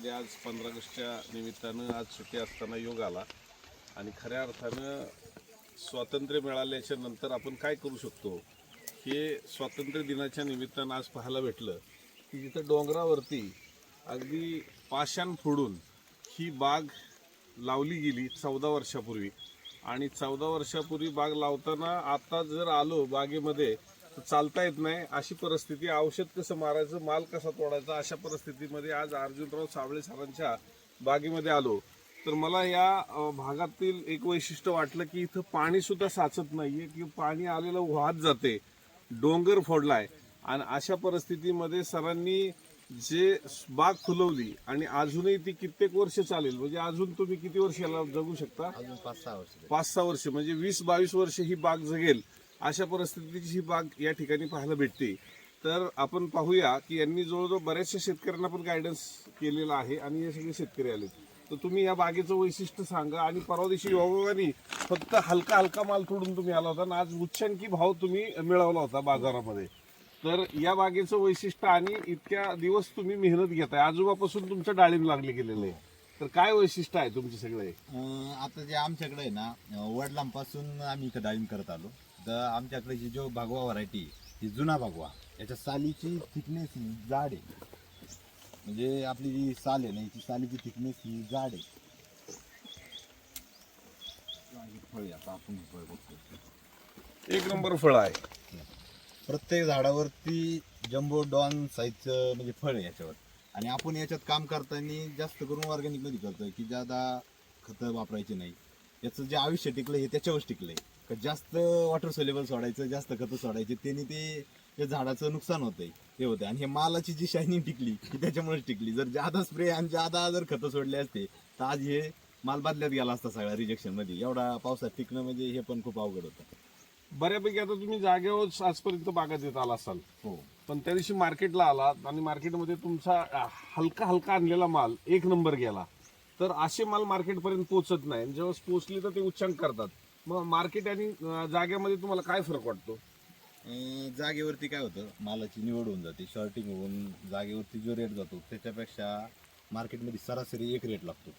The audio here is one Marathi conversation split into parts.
महाराष्ट्रामध्ये आज पंधरा ऑगस्टच्या निमित्तानं आज सुट्टी असताना योग आला. आणि खऱ्या अर्थानं स्वातंत्र्य मिळाल्याच्या नंतर आपण काय करू शकतो? हे स्वातंत्र्य दिनाच्या निमित्तानं आज पाहायला भेटलं की जिथं डोंगरावरती अगदी पाषाण फोडून ही बाग लावली गेली चौदा वर्षापूर्वी. आणि चौदा वर्षापूर्वी बाग लावताना आता जर आलो बागेमध्ये चालता येत नाही. अशी परिस्थिती औषध कसं मारायचं माल कसा तोडायचा अशा परिस्थितीमध्ये आज अर्जुनराव साबळे सरांच्या बागेमध्ये आलो. तर मला या भागातील एक वैशिष्ट्य वाटलं की इथं पाणी सुद्धा साचत नाहीये की पाणी आलेलं वाहत जाते. डोंगर फोडलाय. आणि अशा परिस्थितीमध्ये सरांनी जे बाग फुलवली आणि अजूनही ती कित्येक वर्ष चालेल म्हणजे अजून तुम्ही किती वर्ष याला जगू शकता? अजून पाच सहा वर्ष. पाच सहा वर्ष म्हणजे वीस बावीस वर्ष ही बाग जगेल. अशा परिस्थितीची ही बाग या ठिकाणी पाहायला भेटते. तर आपण पाहूया की यांनी जवळजवळ बऱ्याचशा शेतकऱ्यांना पण गायडन्स केलेला आहे आणि हे सगळे शेतकरी आले तर तुम्ही या बागेचं वैशिष्ट्य सांगा आणि परवा दिवशी योगाने फक्त हलका हलका माल तोडून तुम्ही आला होता आणि आज उच्चांकी भाव तुम्ही मिळवला होता बाजारामध्ये. तर या बागेचं वैशिष्ट्य आणि इतक्या दिवस तुम्ही मेहनत घेताय. आजोबापासून तुमचं डाळिंब लागले गेलेलं आहे. तर काय वैशिष्ट्य आहे तुमचे सगळे? आता जे आमच्याकडे आहे ना वडिलांपासून आम्ही इथं डाळिंब करत आलो. तर आमच्याकडे जी जो भागवा व्हरायटी ही जुना भागवा याच्या सालीची थिकनेस ही जाड आहे. म्हणजे आपली जी साल आहे ना याची सालीची थिकनेस ही जाड आहे. फळ आहे, आता आपण हे फळ बघतो एक नंबर फळ आहे. प्रत्येक झाडावरती जम्बो डॉन साईजचं म्हणजे फळ आहे याच्यावर. आणि आपण याच्यात काम करताना जास्त करून ऑर्गॅनिकमध्ये करतोय की ज्यादा खतं वापरायची नाही. याचं जे आयुष्य टिकलंय हे त्याच्यावर टिकलंय. का जास्त वॉटर सोलेबल सोडायचं जास्त खतं सोडायचे त्यांनी ते त्या झाडाचं नुकसान होतंय. ते होतंय. आणि हे मालाची जी शायनिंग टिकली की त्याच्यामुळेच टिकली. जर जादा स्प्रे आणि जादा जर खतं सोडले असते तर आज हे माल बदल्यात गेला असता सगळा रिजेक्शनमध्ये. एवढा पावसात टिकणं म्हणजे हे पण खूप अवघड होतं. बऱ्यापैकी आता तुम्ही जागेवर आजपर्यंत बागात येत आला असाल. हो. पण त्या दिवशी मार्केटला आलात आणि मार्केटमध्ये तुमचा हलका हलका आणलेला माल एक नंबर गेला. तर असे माल मार्केटपर्यंत पोहोचत नाही. जेव्हा पोहोचले तर ते उच्चांक करतात. मग मार्केट आणि अ, जागेमध्ये तुम्हाला काय फरक वाटतो? अं, जागेवरती काय होतं मालाची निवड होऊन जाते शॉर्टिंग होऊन जागेवरती जो रेट जातो त्याच्यापेक्षा मार्केटमध्ये सरासरी एक रेट लागतो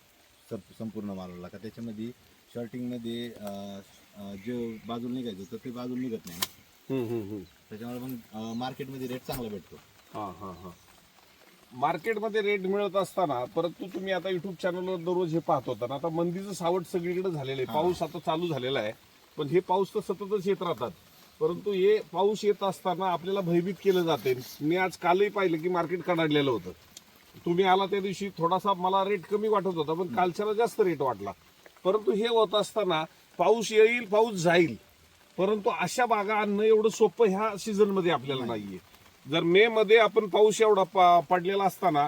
सर संपूर्ण मालाला. का त्याच्यामध्ये शॉर्टिंगमध्ये अं, अं, जे बाजूला निघायचं तर ते बाजूला निघत नाही त्याच्यामुळे मग मार्केटमध्ये रेट चांगला भेटतो. हा हा हा. मार्केटमध्ये रेट मिळत असताना परंतु तुम्ही आता युट्यूब चॅनलवर दररोज हे पाहत होता ना आता मंदीचं सावट सगळीकडे झालेलं आहे. पाऊस आता चालू झालेला आहे. पण हे पाऊस तर सततच येत राहतात. परंतु हे पाऊस येत असताना आपल्याला भयभीत केलं जाते. मी आज कालही पाहिलं की मार्केट कडाडलेलं होतं. तुम्ही आला त्या दिवशी थोडासा मला रेट कमी वाटत होता पण कालच्याला जास्त रेट वाटला. परंतु हे होत असताना पाऊस येईल पाऊस जाईल. परंतु अशा बागा आणणं एवढं सोपं ह्या सीझनमध्ये आपल्याला नाहीये. जर मे मध्ये आपण पाऊस एवढा प- पडलेला असताना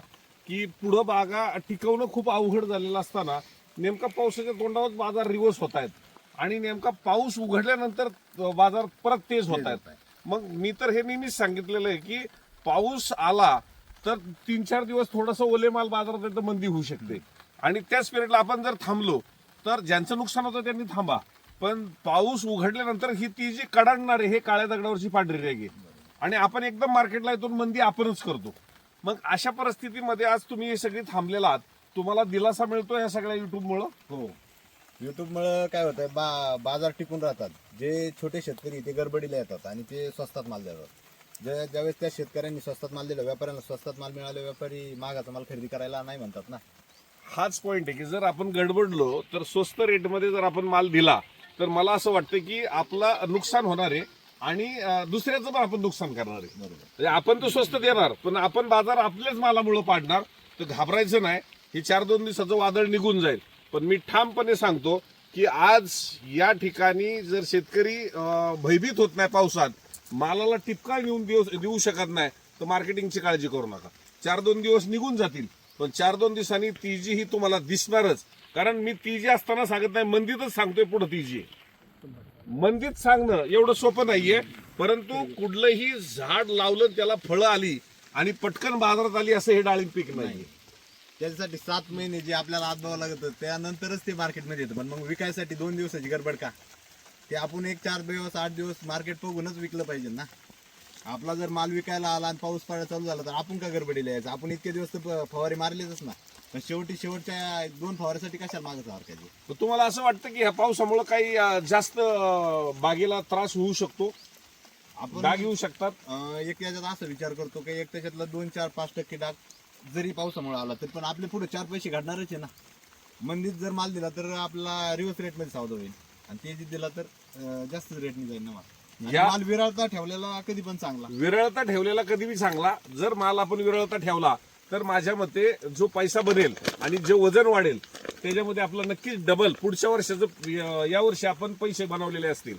की पुढं बागा टिकवणं खूप अवघड झालेलं असताना नेमका पावसाच्या तोंडावर बाजार रिवर्स होत आहेत आणि नेमका पाऊस उघडल्यानंतर बाजार परत तेज होत आहेत मग मी तर हे नेहमीच सांगितलेलं आहे की पाऊस आला तर तीन चार दिवस थोडासा ओले माल बाजारात येतं मंदी होऊ शकते. आणि त्याच पिरियडला आपण जर थांबलो तर ज्यांचं नुकसान होतं त्यांनी थांबा. पण पाऊस उघडल्यानंतर ही ती जी कडाडणार आहे हे काळ्या दगडावरची पांढरी रेग आणि आपण एकदम मार्केटला येतो मंदी आपणच करतो. मग अशा परिस्थितीमध्ये आज तुम्ही हे सगळे थांबलेला आहात. तुम्हाला दिलासा मिळतो या सगळ्या युट्यूबमुळं हो. युट्यूबमुळे काय होतंय बा बाजार टिकून राहतात. जे छोटे शेतकरी ते गडबडीला येतात आणि ते स्वस्तात माल देतात. जे ज्यावेळेस त्या शेतकऱ्यांनी स्वस्तात माल दिला व्यापाऱ्यांना स्वस्तात माल मिळाले व्यापारी महागाचा माल खरेदी करायला नाही म्हणतात ना. हाच पॉइंट आहे की जर आपण गडबडलो तर स्वस्त रेटमध्ये जर आपण माल दिला तर मला असं वाटतं की आपला नुकसान होणार आहे. आणि दुसऱ्याचं पण आपण नुकसान करणार आहे. बरोबर. म्हणजे आपण तो स्वस्त देणार पण आपण बाजार आपल्याच मालामुळं पाडणार तर घाबरायचं नाही. हे चार दोन दिवसाचं वादळ निघून जाईल. पण मी ठामपणे सांगतो की आज या ठिकाणी जर शेतकरी भयभीत होत नाही पावसात मालाला टिपका नेऊन देऊ देऊ शकत नाही तर मार्केटिंगची काळजी करू नका. चार दोन दिवस निघून जातील पण चार दोन दिवसांनी तीजी ही तुम्हाला दिसणारच. कारण मी तीजी असताना सांगत नाही मंदीतच सांगतोय पुढे तीजी आहे. मंदीत सांगणं एवढं सोपं नाहीये परंतु कुठलंही झाड लावलं त्याला फळं आली आणि पटकन बाजारात आली असं हे डाळिंब पीक नाही. त्याच्यासाठी सात महिने जे आपल्याला आजबावं लागत त्यानंतरच ते मार्केटमध्ये येतं. पण मग विकायसाठी दोन दिवसाची गडबड का? ते आपण एक चार दिवस आठ दिवस मार्केट बघूनच विकलं पाहिजे ना. आपला जर माल विकायला आला आणि पाऊस पडायला चालू झाला तर आपण का गडबडीला यायचं? आपण इतके दिवस तर फवारे मारलेच ना. पण शेवटी शेवटच्या दोन फवाऱ्यासाठी कशाला मागत हरकायचे तर तुम्हाला असं वाटतं की ह्या पावसामुळे काही अं, जास्त अं, बागेला त्रास होऊ शकतो? आपण डाग येऊ शकतात? अं, एक याच्यात असा विचार करतो की एक त्याच्यातला दोन चार पाच टक्के डाग जरी पावसामुळे आला तर पण आपले पुढे चार पैसे घडणारच आहे ना. मंदीत जर माल दिला तर आपला रिव्हर्स रेटमध्ये सौदा होईल. आणि ते जे दिला तर अं, जास्त रेटने जाईल ना माल. आणि या- माल विराळता ठेवलेला कधी पण चांगला. विरळता ठेवलेला कधी बी चांगला. जर माल आपण विरळता ठेवला तर माझ्या मते जो पैसा बनेल आणि जे वजन वाढेल त्याच्यामध्ये आपलं नक्कीच डबल पुढच्या वर्षाचं या वर्षी आपण पैसे बनवलेले असतील.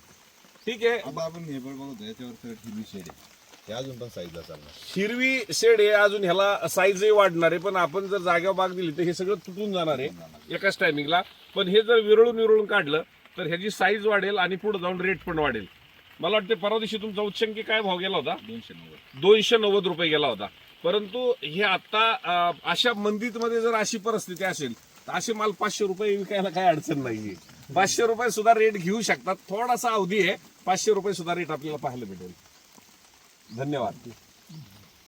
ठीक आहे? आता आपण हे पण बघतो याच्यावर तर हिरवी शेड आहे. ते अजून पण साईजला चालणार. हिरवी शेड आहे अजून ह्याला साईजही वाढणार आहे पण आपण जर जागेवर बाग दिली तर हे सगळं तुटून जाणार आहे एकाच टायमिंगला पण हे जर विरळून विरळून काढलं तर ह्याची साईज वाढेल आणि पुढे जाऊन रेट पण वाढेल. मला वाटते परवा दिवशी तुमचा उच्चंकी काय भाव गेला होता? दोनशे नव्वद. दोनशे नव्वद रुपये गेला होता. परंतु हे आता अशा मंदीत मध्ये जर अशी परिस्थिती असेल तर असे माल पाचशे रुपये विकायला काही अडचण नाहीये. पाचशे रुपये सुद्धा रेट घेऊ शकतात. थोडासा अवधी आहे. पाचशे रुपये सुद्धा रेट आपल्याला पाहायला भेटेल. धन्यवाद.